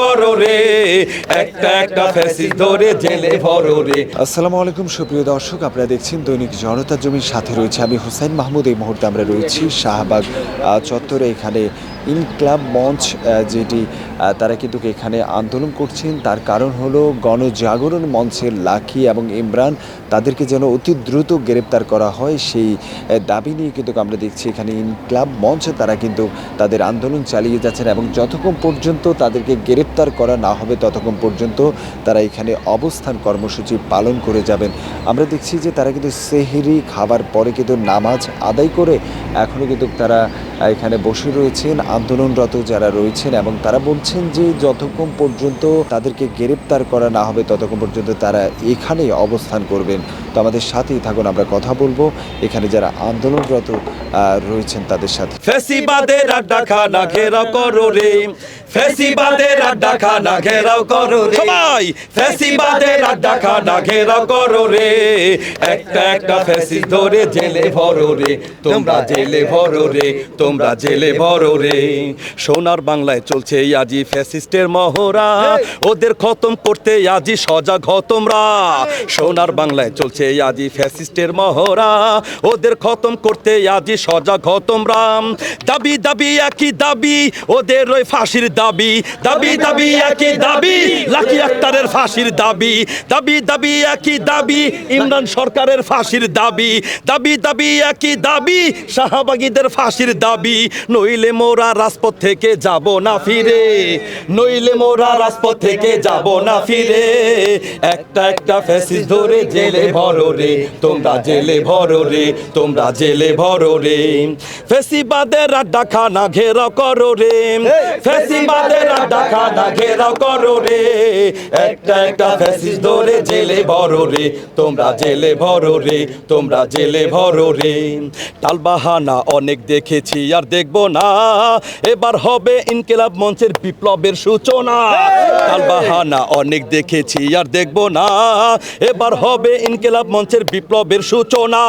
করো রে। একটা একটা ফেসি ধরে জেলে ভরো রে। আসসালামু আলাইকুম, সুপ্রিয় দর্শক, আপনারা দেখছেন দৈনিক জনতা জমির সাথে রয়েছে আমি হুসাইন মাহমুদ। এই মুহূর্তে আমরা রয়েছি শাহবাগ চত্বরে। এখানে ইনক্লাব মঞ্চ যেটি তারা কিন্তু এখানে আন্দোলন করছেন। তার কারণ হলো গণজাগরণ মঞ্চের লাকি এবং ইমরান তাদেরকে যেন অতি দ্রুত গ্রেপ্তার করা হয়, সেই দাবি নিয়ে কিন্তু আমরা দেখছি এখানে ইনক্লাব মঞ্চ, তারা কিন্তু তাদের আন্দোলন চালিয়ে যাচ্ছেন এবং যতক্ষণ পর্যন্ত তাদেরকে গ্রেপ্তার করা না হবে, ততক্ষণ পর্যন্ত তারা এখানে অবস্থান কর্মসূচি পালন করে যাবেন। আমরা দেখছি যে তারা কিন্তু সেহেরি খাবার পরে কিন্তু নামাজ আদায় করে এখনও কিন্তু তারা এখানে বসে রয়েছেন। আন্দোলনরত যারা রয়েছেন এবং তারা বলছেন যে যতক্ষণ পর্যন্ত তাদেরকে গ্রেপ্তার করা না হবে ততক্ষণ পর্যন্ত তারা এখানেই অবস্থান করবেন। তো আমাদের সাথেই থাকুন আমরা কথা বলব। এখানে যারা আন্দোলনরত আহ, রয়েছেন তাদের সাথে। ফেসিবাদের আড্ডা খানা ঘেরাও করো রে। ফেসিবাদের আড্ডা খানা ঘেরাও করো রে। সবাই ফেসিবাদের আড্ডা খানা ঘেরাও করো রে। একটা একটা ফেসিস ধরে জেলে ভরো রে। তোমরা জেলে ভরো রে তোমরা জেলে ভরো রে। সোনার বাংলায় চলছে আজি ফ্যাসিস্টের মহড়া। ওদের খতম করতে আজি সজাগ হ তোমরা। সোনার বাংলায় চলছে আজি ফ্যাসিস্টের মহরা ওদের খতম করতে আজি সজাগ হ তোমরা। দাবি দাবি একই দাবি ওদের ওই ফাঁসির দাবি। দাবি দাবি একই দাবি। লাকি আক্তারের ফাঁসির দাবি। দাবি দাবি একই দাবি ইমরান সরকারের ফাঁসির দাবি। দাবি দাবি একই দাবি শাহবাগীদের ফাঁসির দাবি। নইলে মোরা রাজপথ থেকে যাব না ফিরে। নইলে মোরা রাজপথ থেকে যাব না ফিরে। একটা একটা ফ্যাসিস ধরে জেলে ভরো রে, তোমরা জেলে ভরো রে, তোমরা জেলে ভরো রে। ফেসিবাদের খানা ঘেরা করো রে ফেসিবাদের খানা ঘেরা করো রে। একটা একটা ফ্যাসিস ধরে জেলে ভরো রে, তোমরা জেলে ভরো রে, তোমরা জেলে ভরো রে। টালবাহানা অনেক দেখেছি আর দেখব না এবার হবে ইনকিলাব মঞ্চের বিপ্লবের সূচনা। টালবাহানা অনেক দেখেছি আর দেখব না। এবার হবে ইনকেলাব মঞ্চের বিপ্লবের সূচনা।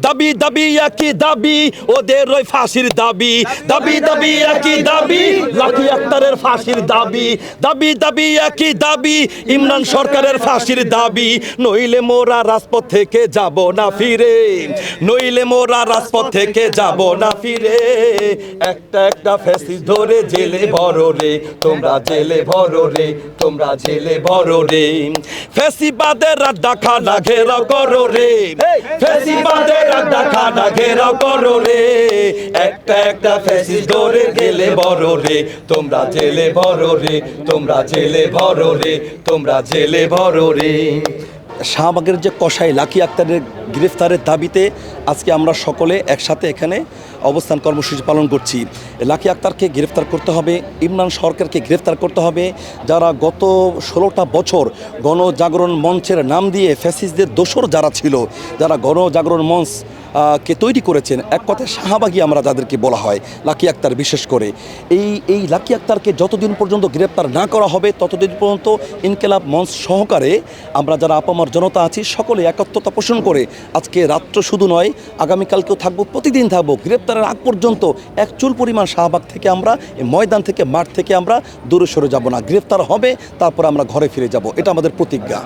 দাবি দাবি একই দাবি ওদের ওই ফাঁসির দাবি। দাবি দাবি একই দাবি লাকি আক্তারের ফাঁসির দাবি। দাবি দাবি একই দাবি ইমরান সরকারের ফাঁসির দাবি। নইলে মোরা রাজপথ থেকে যাব না ফিরে। নইলে মোরা রাজপথ থেকে যাব না ফিরে। একটা একটা ফেসিস ধরে জেলে ভরো রে তোমরা জেলে ভরো রে তোমরা জেলে ভরো রে। ফেসিবাদের আড্ডা খানা ঘেরা করো রে ফেসিবাদের আড্ডা খানা ঘেরা করো রে। একটা একটা ফেসিস ধরে জেলে ভরো রে তোমরা জেলে ভরো রে তোমরা জেলে ভরো রে তোমরা জেলে ভরো রে। শাহবাগের যে কষাই লাকি আক্তারের গ্রেফতারের দাবিতে আজকে আমরা সকলে একসাথে এখানে অবস্থান কর্মসূচি পালন করছি। লাকি আক্তারকে গ্রেফতার করতে হবে, ইমরান সরকারকে গ্রেফতার করতে হবে, যারা গত ষোলোটা বছর গণজাগরণ মঞ্চের নাম দিয়ে ফ্যাসিসদের দোসর যারা ছিল, যারা গণজাগরণ মঞ্চ কে তৈরি করেছেন, এক কথায় শাহবাগী আমরা যাদেরকে বলা হয়, লাকি আক্তার বিশেষ করে। এই এই লাকি আক্তারকে যতদিন পর্যন্ত গ্রেপ্তার না করা হবে, ততদিন পর্যন্ত ইনকেলাব মঞ্চ সহকারে আমরা যারা আপামার জনতা আছি, সকলে একত্রতা পোষণ করে আজকে রাত্র শুধু নয়, আগামীকালকেও থাকব, প্রতিদিন থাকব। গ্রেপ্তারের আগ পর্যন্ত এক চুল পরিমাণ শাহবাগ থেকে আমরা ময়দান থেকে মাঠ থেকে আমরা দূরে সরে যাব না। গ্রেপ্তার হবে, তারপর আমরা ঘরে ফিরে যাব। এটা আমাদের প্রতিজ্ঞা।